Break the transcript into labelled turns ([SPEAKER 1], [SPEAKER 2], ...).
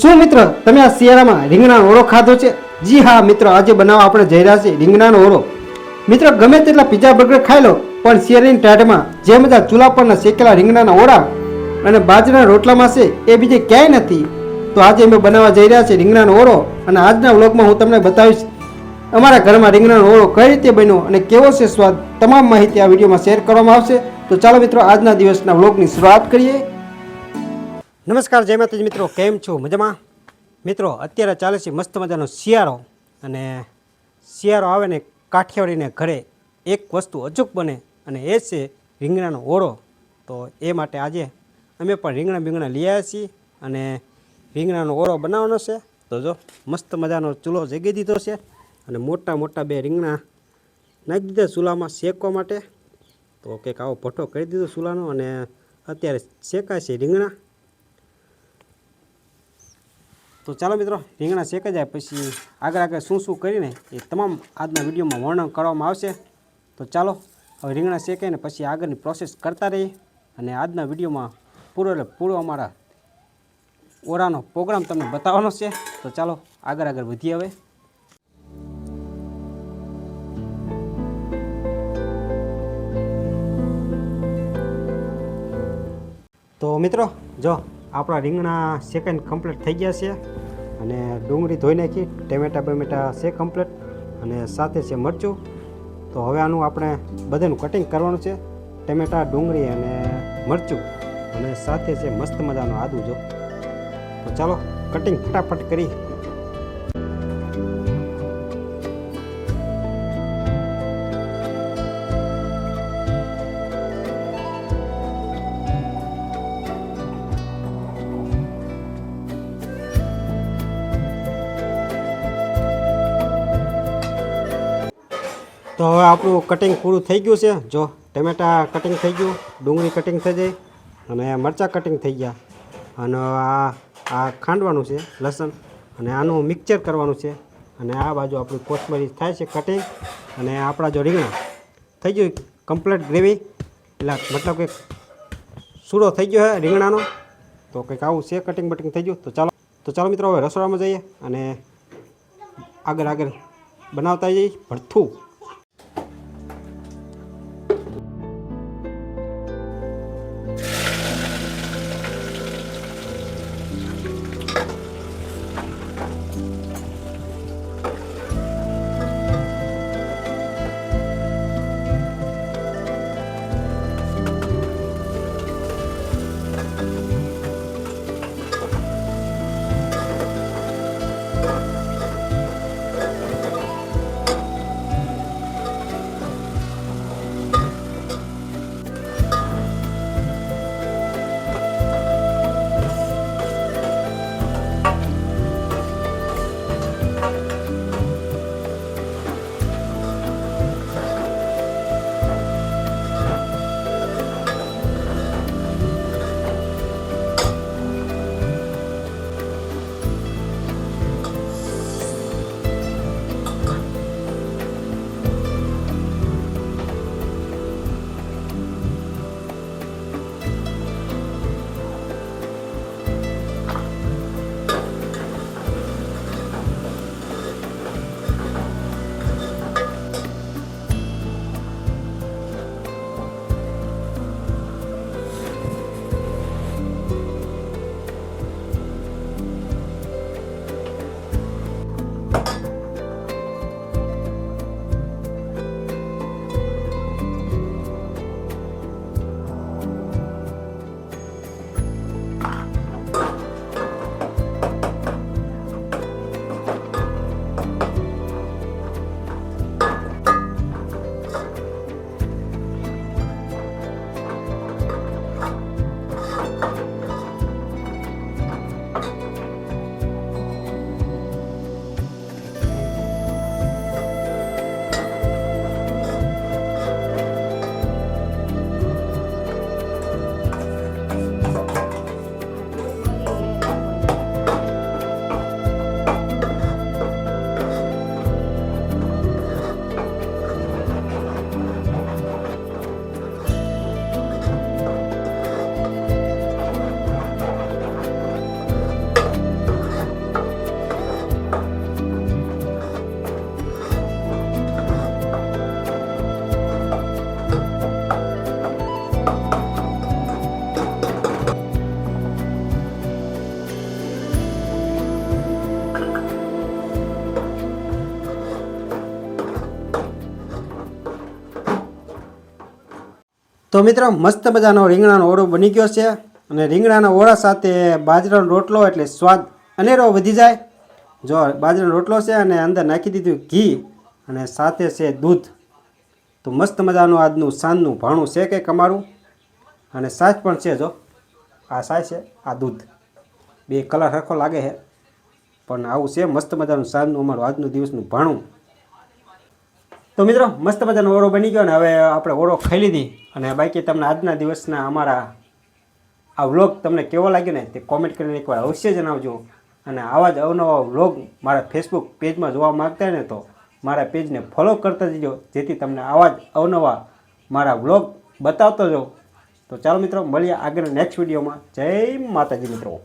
[SPEAKER 1] શું મિત્ર, તમે આ શિયાળામાં રીંગણાનો ઓળો ખાધો છે? જી હા, મિત્ર, આજે બનાવવા આપણે જઈ રહ્યા છીએ રીંગણાનો ઓળો. મિત્ર, ગમે તેટલા પીઝા બર્ગર ખાઈ લો, પણ શિયાળાની ટાઢમાં જે મજા ચૂલા પરના શેકેલા રીંગણાના ઓળા અને બાજરાના રોટલામાં છે એ બીજે ક્યાંય નથી. તો આજે અમે બનાવવા જઈ રહ્યા છીએ રીંગણાનો ઓળો અને આજના વ્લોગમાં હું તમને બતાવીશ અમારા ઘરમાં રીંગણાનો ઓળો કઈ રીતે બન્યો અને કેવો છે સ્વાદ, તમામ માહિતી આ વિડીયોમાં શેર કરવામાં આવશે. તો ચાલો મિત્રો, આજના દિવસના વ્લોગની શરૂઆત કરીએ. નમસ્કાર, જય માતાજી મિત્રો, કેમ છો? મજામાં? મિત્રો, અત્યારે ચાલે છે મસ્ત મજાનો શિયાળો અને શિયાળો આવે ને કાઠિયાવાડીને ઘરે એક વસ્તુ અચૂક બને અને એ છે રીંગણાનો ઓળો. તો એ માટે આજે અમે પણ રીંગણા બીંગણા લઈ આવ્યા છીએ અને રીંગણાનો ઓળો બનાવવાનો છે. તો જો, મસ્ત મજાનો ચૂલો જગી દીધો છે અને મોટા મોટા બે રીંગણા નાખી દીધા ચૂલામાં શેકવા માટે. તો કંઈક આવો ભઠ્ઠો કરી દીધો ચૂલાનો અને અત્યારે શેકાય છે રીંગણા. તો ચાલો મિત્રો રીંગણા શેકાઈ જાય પછી આગળ આગળ શું શું કરીને એ તમામ આજના વિડીયોમાં વર્ણન કરવામાં આવશે. તો ચાલો, હવે રીંગણા શેકાઈને પછી આગળની પ્રોસેસ કરતા રહીએ અને આજના વિડીયોમાં પૂરો એટલે પૂરો અમારા ઓરાનો પ્રોગ્રામ તમને બતાવવાનો છે. તો ચાલો, આગળ આગળ વધીએ હવે. તો મિત્રો, જો આપણા રીંગણા સેકન્ડ કમ્પ્લીટ થઈ ગયા છે. અને ડુંગળી ધોઈ નાખી, ટમેટા બમેટા છે કમ્પ્લેટ અને સાથે છે મરચું. તો હવે આનું આપણે બધાનું કટિંગ કરવાનું છે, ટેમેટા, ડુંગળી અને મરચું. અને સાથે છે મસ્ત મજાનું આદુ જો. તો ચાલો કટિંગ ફટાફટ કરી તો હવે આપણું કટિંગ પૂરું થઈ ગયું છે. જો ટમેટા કટિંગ થઈ ગયું, ડુંગળી કટિંગ થઈ જાય અને મરચાં કટિંગ થઈ ગયા. અને આ આ ખાંડવાનું છે, લસણ. અને આનું મિક્સચર કરવાનું છે. અને આ બાજુ આપણી કોથમરી થાય છે કટિંગ અને આપણા જો રીંગણા થઈ ગયું કમ્પ્લીટ ગ્રેવી એટલે મતલબ કે સૂડો થઈ ગયો છે રીંગણાનો. તો કંઈક આવું છે કટિંગ બટિંગ થઈ ગયું. તો ચાલો તો ચાલો મિત્રો હવે રસોડામાં જઈએ અને આગળ આગળ બનાવતા જઈએ. ભરથું. તો મિત્રો, મસ્ત મજાનો રીંગણાનો ઓળો બની ગયો છે અને રીંગણાના ઓળા સાથે બાજરાનો રોટલો એટલે સ્વાદ અનેરો વધી જાય. જો બાજરાનો રોટલો છે અને અંદર નાખી દીધું ઘી અને સાથે છે દૂધ. તો મસ્ત મજાનું આજનું સાંજનું ભાણું છે કંઈક અમારું? અને સાજ પણ છે જો. આ સાજ છે, આ દૂધ. બે કલર સરખો લાગે છે. પણ આવું છે મસ્ત મજાનું સાંજનું અમારું આજનું દિવસનું ભાણું. તો મિત્રો, મસ્ત મજાનો ઓરો બની ગયો ને હવે આપણે ઓરો ખાઈ લીધી. અને બાકી તમને આજના દિવસના અમારા આ વ્લોગ તમને કેવો લાગ્યો ને તે કોમેન્ટ કરીને એકવાર અવશ્ય જણાવજો. અને આવા જ અવનવા વ્લોગ મારા ફેસબુક પેજમાં જોવા માગતા ને તો મારા પેજને ફોલો કરતા જજો, જેથી તમને આવા જ અવનવા મારા વ્લોગ બતાવતો જો તો ચાલો મિત્રો, મળીએ આગળ નેક્સ્ટ વિડીયોમાં જય માતાજી મિત્રો.